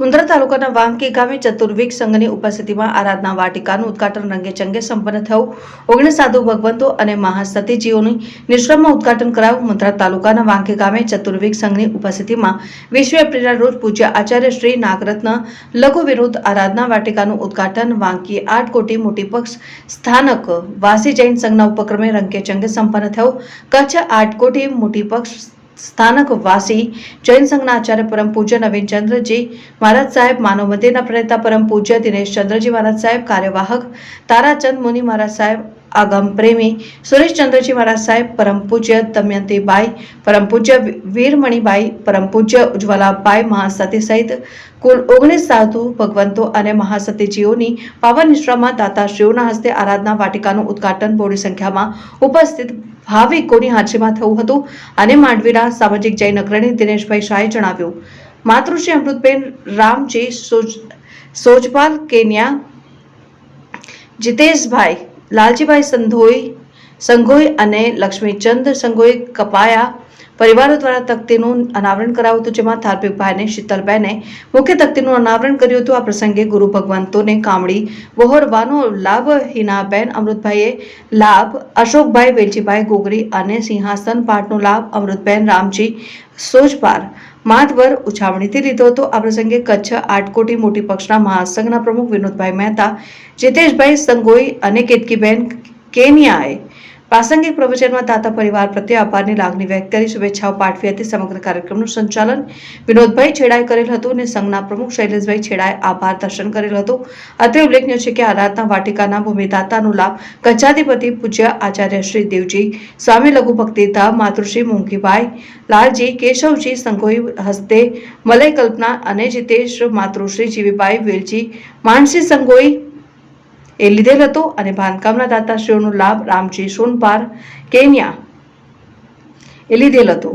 મુન્દ્રા તાલુકાના વાંકી ગામે ચતુર્વિક સંઘની ઉપસ્થિતિમાં આરાધના વાટિકાનું ઉદઘાટન રંગેચંગે સંપન્ન થયું. ઓગણીસ સાધુ ભગવંતો અને મહાસતીજીઓની નિશ્રમમાં ઉદઘાટન કરાયું. મુંદ્રા તાલુકાના વાંકી ગામે ચતુર્વિક સંઘની ઉપસ્થિતિમાં વિશ્વ એપ્રિલના રોજ પૂજ્ય આચાર્ય શ્રી નાગરત્ન લઘુ વિરુદ્ધ આરાધના વાટિકાનું ઉદઘાટન વાંકી આઠ કોટી મોટી પક્ષ સ્થાનક વાસી જૈન સંઘના ઉપક્રમે રંગેચંગે સંપન્ન થયું. કચ્છ આઠ કોટી મોટી પક્ષ સ્થાનક વાસી જૈન સંઘના આચાર્ય પરમ પૂજ્ય નવીન ચંદ્રજી મહારાજ સાહેબ માનવ મંદિરના પ્રણેતા પરમ પૂજ્ય દિનેશ ચંદ્રજી મહારાજ સાહેબ કાર્યવાહક તારાચંદ મુનિ મહારાજ સાહેબ આગમ પ્રેમી સુરેશચંદ્રજી મહારાજ સાહેબ, પરમ દમયંતીબાઈ, પરમ વીરમણીબાઈ, પરમ ઉજ્જવલાબાઈ મહાસતી સહિત કુલ ઓગણીસ સાધુ ભગવંતો અને મહાસતીજીઓની પાવન નિશ્રામાં દાતાશ્રીઓના હસ્તે આરાધના વાટિકાનું ઉદઘાટન બોડી સંખ્યામાં ઉપસ્થિત ભાવિકોની હાજરીમાં થયું હતું. અને માંડવીના સામાજિક જૈન અગ્રણી દિનેશભાઈ શાહે જણાવ્યું, માતૃશ્રી અમૃતબેન રામજી સોજ, સોજપાલ કેન્યા જીતેશભાઈ લાલજીભાઈ સંધોઈ સંઘોઈ અને લક્ષ્મીચંદ સંઘોઈ કપાયા. પરિવારો દ્વારા તકતીનું અનાવરણ કરાવ્યું હતું, જેમાં ધાર્મિકભાઈને શીતલબેને મુખ્ય તકતીનું અનાવરણ કર્યું હતું. આ પ્રસંગે ગુરુ ભગવંતોને કામડી વહોરવાનો લાભ હિનાબેન અમૃતભાઈએ લાભ, અશોકભાઈ, વેલજીભાઈ ગોગરી અને સિંહાસન પાઠનો લાભ અમૃતબેન રામજી સોજપાર માધવર ઉછામણીથી લીધો હતો. આ પ્રસંગે કચ્છ આટકોટી મોટી પક્ષના મહાસંઘના પ્રમુખ વિનોદભાઈ મહેતા, જીતેશભાઈ સંગોઈ અને કેતકીબેન કેનિયાએ પ્રાસંગિક પ્રવચનમાં દાતા પરિવાર પ્રત્યે આભારની લાગણી વ્યક્ત કરી, શુભેચ્છાઓ પાઠવી હતી. સમગ્ર કાર્યક્રમનું સંચાલન વિનોદભાઈ છેડાએ કરેલ હતું અને સંઘના પ્રમુખ શૈલેષભાઈ છેડાએ આભાર દર્શન કરેલ હતું. અત્રે ઉલ્લેખનીય છે કે આરાધના વાટિકાના ભૂમિદાતાનો લાભ કચ્છાધિપતિ પૂજ્ય આચાર્ય શ્રી દેવજી, સ્વામી લઘુ ભક્તિધામ માતૃશ્રી મોંઘીભાઈ, લાલજી, કેશવજી સંઘોઈ હસ્તે મલય કલ્પના અને જીતેશ માતૃશ્રી જીવીભાઈ વેલજી, માનસી સંઘોઈ એ લીધેલ હતો અને બાંધકામના દાતાશ્રીઓનો લાભ રામજી સોનપાર કેન્યા એ લીધેલ હતો.